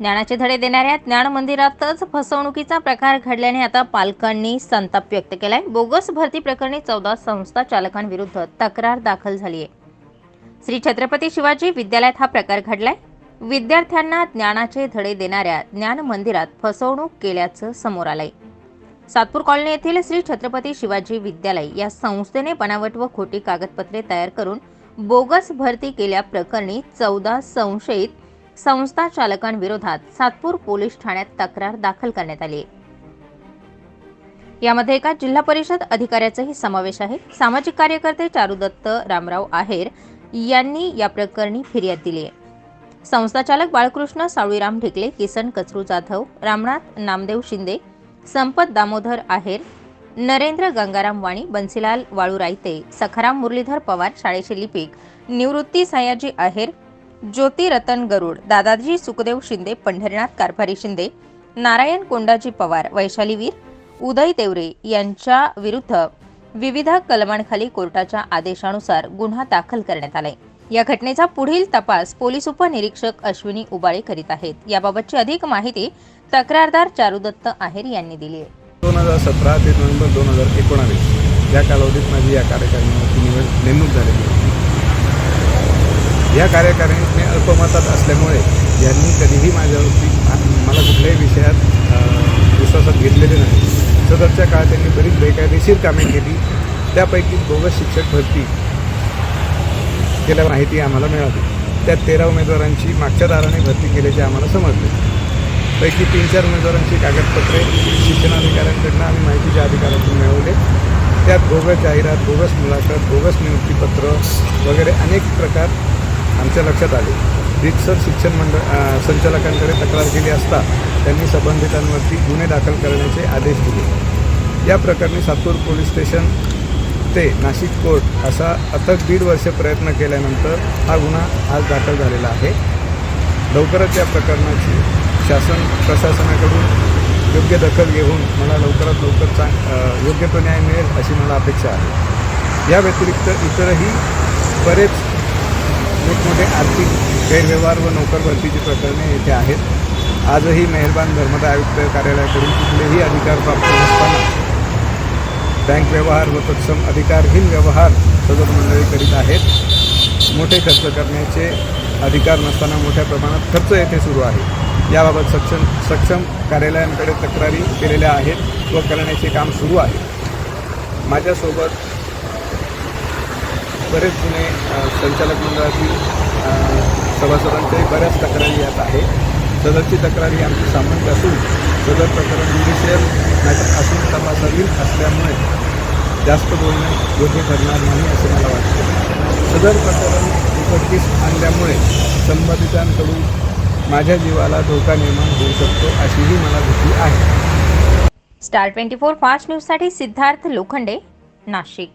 ज्ञानाचे धडे देणाऱ्या ज्ञान मंदिरातच फसवणुकीचा प्रकार घडल्याने आता पालकांनी संताप व्यक्त केलाय. बोगस भरती प्रकरणी चौदा संस्था चालकांविरुद्ध तक्रार दाखल झाली आहे श्री छत्रपती शिवाजी विद्यालयात हा प्रकार घडलाय. विद्यार्थ्यांना ज्ञानाचे धडे देणाऱ्या ज्ञान मंदिरात फसवणूक केल्याचं समोर आलंय. सातपूर कॉलनी येथील श्री छत्रपती शिवाजी विद्यालय या संस्थेने बनावट व खोटी कागदपत्रे तयार करून बोगस भरती केल्याप्रकरणी चौदा संशयित संस्था चालकांविरोधात सातपूर पोलीस ठाण्यात तक्रार दाखल करण्यात आली. यामध्ये एका जिल्हा परिषद अधिकाऱ्याचाही समावेश आहे. सामाजिक कार्यकर्ते चारुदत्त रामराव आहेर यांनी या प्रकरणी फिर्याद दिली आहे. संस्थाचालक बाळकृष्ण सावळीराम ढेकले किसन कचरू जाधव रामनाथ नामदेव शिंदे संपत दामोदर आहेर नरेंद्र गंगाराम वाणी बन्सीलाल वाळू रायते सखाराम मुरलीधर पवार शाळेचे लिपिक निवृत्ती सयाजी आहेर ज्योती रतन गरुड दादाजी सुखदेव शिंदे पंढरीनाथ कारभारी शिंदे नारायण कोंडाजी पवार वैशाली वीर उदय देवरे यांच्या विरुद्ध विविध कलमांखाली कोर्टाच्या आदेशानुसार गुन्हा दाखल करण्यात आलाय. या घटनेचा पुढील तपास पोलीस उपनिरीक्षक अश्विनी उबाळे करीत आहेत. याबाबतची अधिक माहिती तक्रारदार चारुदत्त आहेर यांनी दिली आहे. दोन हजार सतरा ते नोव्हेंबर दोन हजार एकोणावीस या कालावधीत माझी या कार्यकारिणीवरती निवड नेमणूक झालेली या कार्यकारिणीत मी अल्पमतात असल्यामुळे यांनी कधीही माझ्यावरती मला कुठल्याही विषयात विश्वासात घेतलेले नाही. सदरच्या काळात त्यांनी बरीच बेकायदेशीर कामे केली. त्यापैकी बोगस शिक्षक भरती केल्या माहिती आम्हाला मिळाली. त्यात तेरा उमेदवारांची मागच्या दाराने भरती केल्याचे आम्हाला समजले. पैकी तीन चार उमेदवारांची कागदपत्रे शिक्षणाधिकाऱ्यांकडनं आम्ही माहितीच्या अधिकारातून मिळवले. त्यात बोगस जाहिरात बोगस मुलाखत बोगस नियुक्तीपत्र वगैरे अनेक प्रकार आमच्या लक्षात आले. रितसर शिक्षण मंडळ संचालकांकडे तक्रार केली असता त्यांनी संबंधितांवरती गुन्हे दाखल करण्याचे आदेश दिले. या प्रकरणी सातूर पोलीस स्टेशन ते नाशिक कोर्ट असा अथक दीड वर्ष प्रयत्न केल्यानंतर हा गुन्हा आज दाखल झालेला आहे. लवकरच या प्रकरणाची शासन प्रशासनाकडून योग्य दखल घेऊन मला लवकरात लवकर चांग योग्य तो न्याय मिळेल अशी मला अपेक्षा आहे. या व्यतिरिक्त इतरही बरेच मोठमोठे आर्थिक गैरव्यवहार व नोकर भरतीची प्रकरणे येथे आहेत. आजही मेहरबान धर्मदा आयुक्त कार्यालयाकडून कुठलेही अधिकार प्राप्त नसताना बँक व्यवहार व तत्सम अधिकारहीन व्यवहार सदर मंडळी करीत आहेत. मोठे खर्च करण्याचे अधिकार नसताना मोठ्या प्रमाणात खर्च येथे सुरू आहे. याबाबत सक्षम सक्षम कार्यालयांकडे तक्रारी केलेल्या आहेत व करण्याचे काम सुरू आहे. माझ्यासोबत बरेच जुने संचालक मंडळातील सभासदांच्याही बऱ्याच तक्रारी यात आहे. सदरची तक्रारी आमची सामान्य असून सदर प्रकरण ज्युडिशियल मॅटर असून तपासातील असल्यामुळे जास्त बोलणं योग्य ठरणार नाही असं मला वाटतं. सदर प्रकरण उघडकीस आणल्यामुळे संबंधितांकडून माझ्या जीवाला धोका निर्माण होऊ शकतो अशीही मला भीती आहे. स्टार ट्वेंटी फोर फास्ट न्यूजसाठी सिद्धार्थ लोखंडे नाशिक.